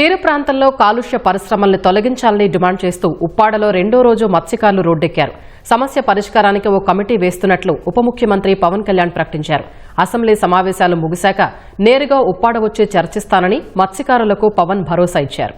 తీర ప్రాంతంలో కాలుష్య పరిశ్రమల్ని తొలగించాలని డిమాండ్ చేస్తూ ఉప్పాడలో రెండో రోజు మత్స్యకారులు రోడ్డెక్కారు. సమస్య పరిష్కారానికి ఓ కమిటీ వేస్తున్నట్లు ఉప ముఖ్యమంత్రి పవన్ కళ్యాణ్ ప్రకటించారు. అసెంబ్లీ సమావేశాలు ముగిశాక నేరుగా ఉప్పాడ వచ్చి చర్చిస్తానని మత్స్యకారులకు పవన్ భరోసా ఇచ్చారు.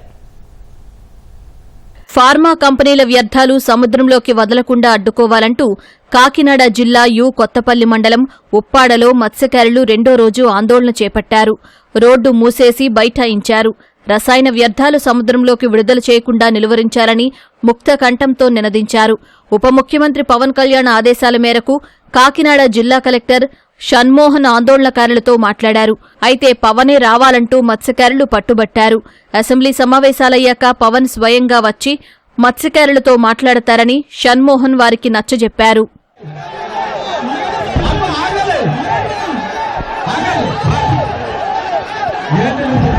ఫార్మా కంపెనీల వ్యర్థాలు సముద్రంలోకి వదలకుండా అడ్డుకోవాలంటూ కాకినాడ జిల్లా యు కొత్తపల్లి మండలం ఉప్పాడలో మత్స్యకారులు రెండో రోజు ఆందోళన చేపట్టారు. రోడ్డు మూసేసి బైఠాయించారు. రసాయన వ్యర్థాలు సముద్రంలోకి విడుదల చేయకుండా నిలువరించాలని ముక్త కంఠంతో నినదించారు. ఉప ముఖ్యమంత్రి పవన్ కళ్యాణ్ ఆదేశాల మేరకు కాకినాడ జిల్లా కలెక్టర్ షణ్మోహన్ ఆందోళనకారులతో మాట్లాడారు. అయితే పవనే రావాలంటూ మత్స్యకారులు పట్టుబట్టారు. అసెంబ్లీ సమావేశాలయ్యాక పవన్ స్వయంగా వచ్చి మత్స్యకారులతో మాట్లాడతారని షణ్మోహన్ వారికి నచ్చజెప్పారు. ఎందుకు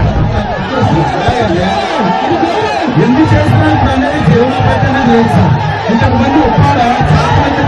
అనేది దేవుని పెట్టనే ఉప్పాడ చాలా మంది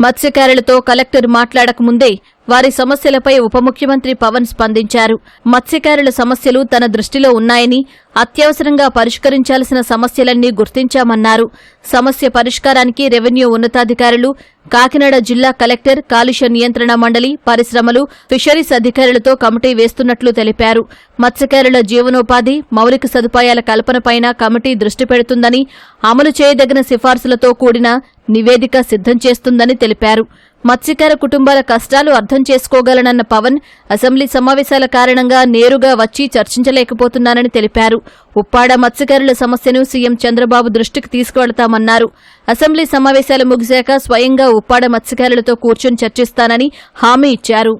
మత్స్యకారులతో కలెక్టర్ మాట్లాడకముందే వారి సమస్యలపై ఉప ముఖ్యమంత్రి పవన్ స్పందించారు. మత్స్యకారుల సమస్యలు తన దృష్టిలో ఉన్నాయని అత్యవసరంగా పరిష్కరించాల్సిన సమస్యలన్నీ గుర్తించామన్నారు. సమస్య పరిష్కారానికి రెవెన్యూ ఉన్నతాధికారులు కాకినాడ జిల్లా కలెక్టర్ కాలుష్య నియంత్రణ మండలి పరిశ్రమలు ఫిషరీస్ అధికారులతో కమిటీ వేస్తున్నట్లు తెలిపారు. మత్స్యకారుల జీవనోపాధి మౌలిక సదుపాయాల కల్పనపైన కమిటీ దృష్టి పెడుతుందని అమలు చేయదగిన సిఫార్సులతో కూడిన నివేదిక సిద్ధం చేస్తుందని తెలిపారు. మత్స్యకార కుటుంబాల కష్టాలు అర్థం చేసుకోగలనన్న పవన్ అసెంబ్లీ సమావేశాల కారణంగా నేరుగా వచ్చి చర్చించలేకపోతున్నానని తెలిపారు. ఉప్పాడ మత్స్యకారుల సమస్యను సీఎం చంద్రబాబు దృష్టికి తీసుకువెళతామన్నారు. అసెంబ్లీ సమావేశాలు ముగిశాక స్వయంగా ఉప్పాడ మత్స్యకారులతో కూర్చొని చర్చిస్తానని హామీ ఇచ్చారు.